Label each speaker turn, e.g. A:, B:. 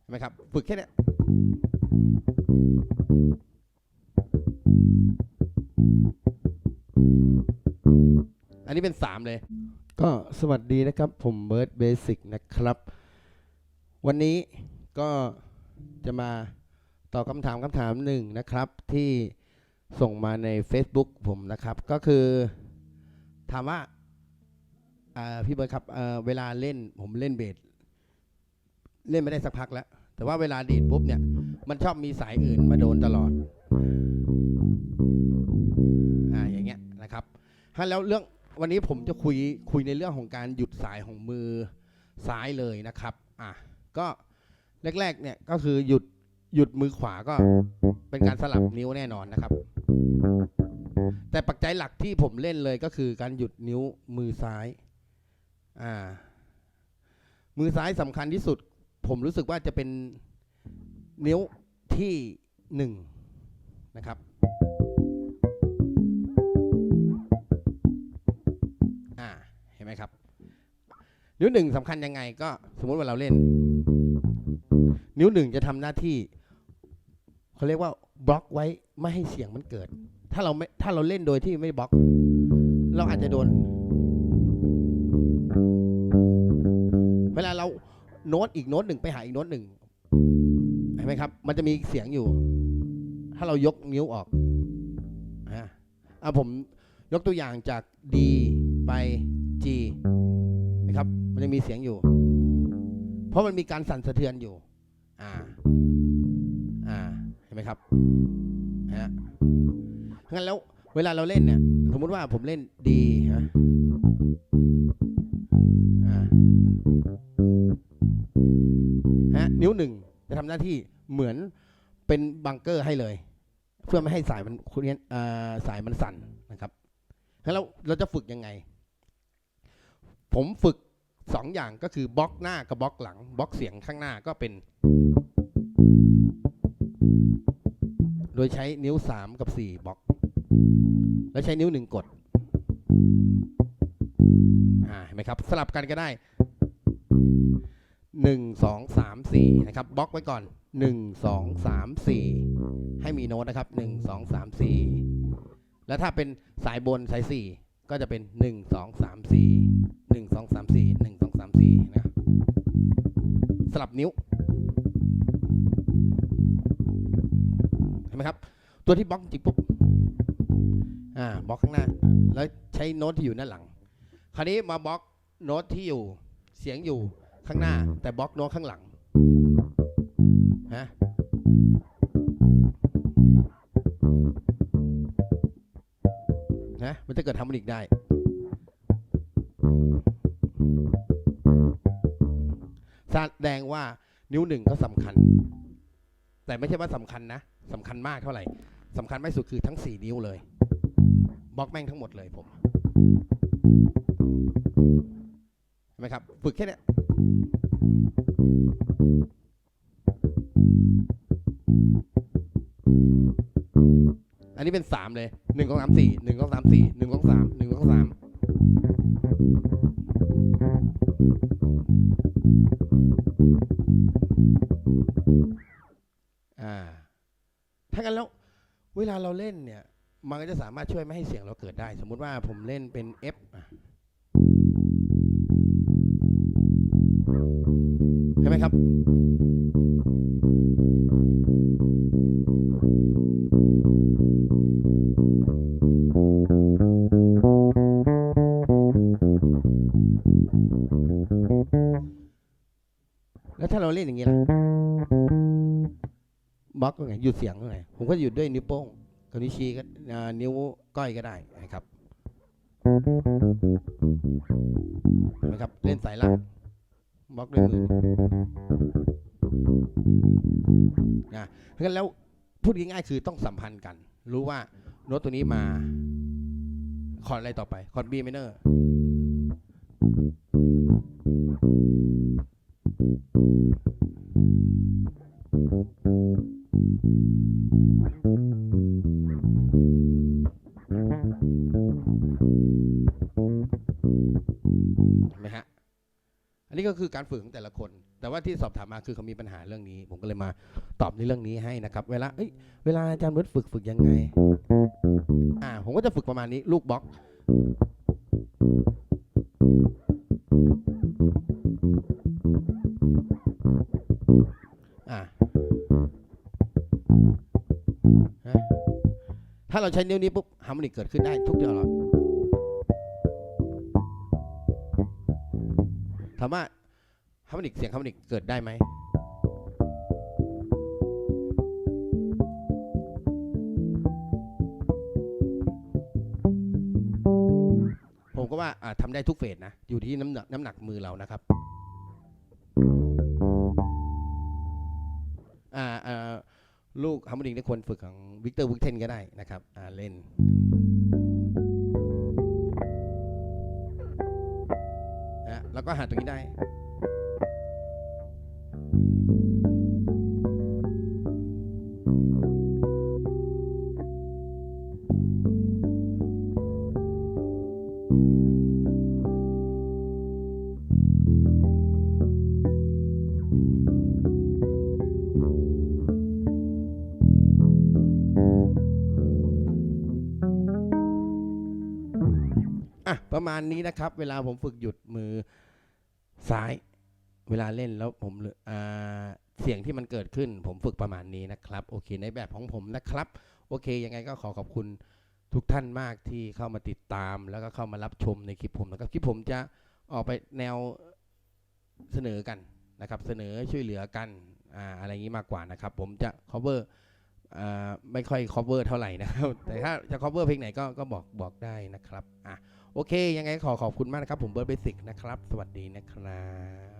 A: เห็นไหมครับ ฝึกแค่นี้อันนี้เป็นสามเลย ก็สวัสดีนะครับผมเบิร์ดเบสิกนะครับ วันนี้ก็จะมาตอบคำถามคำถามหนึ่งนะครับ ที่ส่งมาใน Facebook ผมนะครับ ก็คือถามว่าพี่เบิร์ดครับเวลาเล่นผมเล่นเบส เล่นไม่ได้สักพักแล้ว แต่ว่าเวลาดีดปุ๊บเนี่ย มันชอบมีสายอื่นมาโดนตลอด อ่าอย่างเงี้ยนะครับฮะแล้วเรื่องวันนี้ผมจะคุยคุยในเรื่องของการหยุดสายของมือซ้ายเลยนะครับ อะก็แรกๆเนี่ยก็คือหยุดหยุดมือขวาก็เป็นการสลับนิ้วแน่นอนนะครับ แต่ปัจจัยหลักที่ผมเล่นเลยก็คือการหยุดนิ้วมือซ้าย อ่า มือซ้ายสำคัญที่สุด ผมรู้สึกว่าจะเป็นนิ้วที่หนึ่งนะครับอ่าเห็นไหมครับ นิ้วหนึ่งสำคัญยังไงก็สมมติว่าเราเล่น นิ้วหนึ่งจะทำหน้าที่เขาเรียกว่าบล็อกไว้ไม่ให้เสียงมันเกิด ถ้าเราไม่ถ้าเราเล่นโดยที่ไม่บล็อก เราอาจจะโดน โน้ตอีกโน้ตหนึ่งไปหาอีกโน้ตหนึ่งเห็นไหมครับ มันจะมีเสียงอยู่ ถ้าเรายกนิ้วออกอะอะผมยกตัวอย่างจาก D ไป G นะครับ มันจะมีเสียงอยู่ เพราะมันมีการสั่นสะเทือนอยู่ อ่า อ่า เห็นไหมครับฮะงั้นแล้วเวลาเราเล่นเนี่ย สมมุติว่าผมเล่น D นะ วหนึ่งจะทำหน้าที่เหมือนเป็นบังเกอร์ให้เลย เพื่อไม่ให้สายมันคุณเนี้ยอ่าสายมันสั่นนะครับงั้นเราจะฝึกยังไง ผมฝึกสองอย่างก็คือบล็อกหน้ากับบล็อกหลังบล็อกเสียงข้างหน้าก็เป็น โดยใช้นิ้วสามกับสี่บล็อก แล้วใช้นิ้วหนึ่งกดอ่าเห็นไหมครับ สลับกันก็ได้ หนึ่งสองสามสี่นะครับบล็อกไว้ก่อนหนึ่งสองสามสี่ให้มีโน้ตนะครับหนึ่งสองสามสี่แล้วถ้าเป็นสายบนสายสี่ก็จะเป็นหนึ่งสองสามสี่หนึ่งสองสามสี่หนึ่งสองสามสี่นะ สลับนิ้ว เห็นไหมครับ ตัวที่บล็อกจริงปุ๊บ อ่าบล็อกข้างหน้า แล้วใช้โน้ตที่อยู่ด้านหลัง คราวนี้มาบล็อกโน้ตที่อยู่เสียงอยู่ ข้างหน้า แต่บล็อกโน้ตข้างหลังฮะนะมันจะเกิดทำมันอีกได้ แสดงว่านิ้วหนึ่งก็สำคัญ แต่ไม่ใช่ว่าสำคัญนะสำคัญมากเท่าไหร่สำคัญไม่สุดคือทั้งสี่นิ้วเลยบล็อกแม่งทั้งหมดเลยผมเห็นไหมครับ ฝึกแค่เนี้ย อันนี้เป็นสามเลยหนึ่งสองสามสี่หนึ่งสองสามสี่หนึ่งสองสามหนึ่งสองสามอ่า ถ้างั้นแล้ว เวลาเราเล่นเนี่ย มันก็จะสามารถช่วยไม่ให้เสียงเราเกิดได้ สมมุติว่าผมเล่นเป็น F อะ เห็นไหมครับแล้วถ้าเราเล่นอย่างนี้ล่ะบล็อกยังไงหยุดเสียงยังไงผมก็หยุดด้วยนิ้วโป้งกับนิ้วชี้ก็นิ้วก้อยก็ได้นะครับนไหมครับ เล่นสายล่าง ล็อกด้วยมือนะงั้นแล้วพูดง่ายๆคือต้องสัมพันธ์กัน รู้ว่าโน้ตตัวนี้มาคอร์ดอะไรต่อไปคอร์ด B minor เนอร์ อันนี้ก็คือการฝึกของแต่ละคน แต่ว่าที่สอบถามมาคือเขามีปัญหาเรื่องนี้ ผมก็เลยมาตอบในเรื่องนี้ให้นะครับ เวลาเอ้ยเวลาอาจารย์เบิร์ดฝึกฝึกยังไง อ่า ผมก็จะฝึกประมาณนี้ลูกบล็อก อ่าถ้าเราใช้นิ้วนี้ปุ๊บฮาร์โมนิกเกิดขึ้นได้ทุกเดียว ถามว่าฮาร์โมนิกเสียงฮาร์โมนิกเกิดได้ไหมผมก็ว่าทำได้ทุกเฟสนะ อยู่ที่น้ำหนักน้ำหนักมือเรานะครับลูกฮาร์โมนิกที่ควรฝึกของวิกเตอร์วิกเทนก็ได้นะครับเล่น แล้วก็หาตรงนี้ได้ อะ ประมาณนี้นะครับ เวลาผมฝึกหยุดมือ ซ้าย เวลาเล่นแล้วผมเสียงที่มันเกิดขึ้น ผมฝึกประมาณนี้นะครับ โอเค ในแบบของผมนะครับ โอเค ยังไงก็ขอขอบคุณทุกท่านมากที่เข้ามาติดตาม แล้วก็เข้ามารับชมในคลิปผมนะครับคลิปผมจะออกไปแนวเสนอกันนะครับ เสนอช่วยเหลือกันออะไรอย่างนี้มากกว่านะครับ ผมจะ cover ไม่ค่อย cover เท่าไหร่นะครับ แต่ถ้าจะ cover เพลงไหนก็ก็บอกบอกได้นะครับ อะ โอเค ยังไงขอขอบคุณมากนะครับ ผมเบิร์ดเบสิกนะครับ สวัสดีนะครับ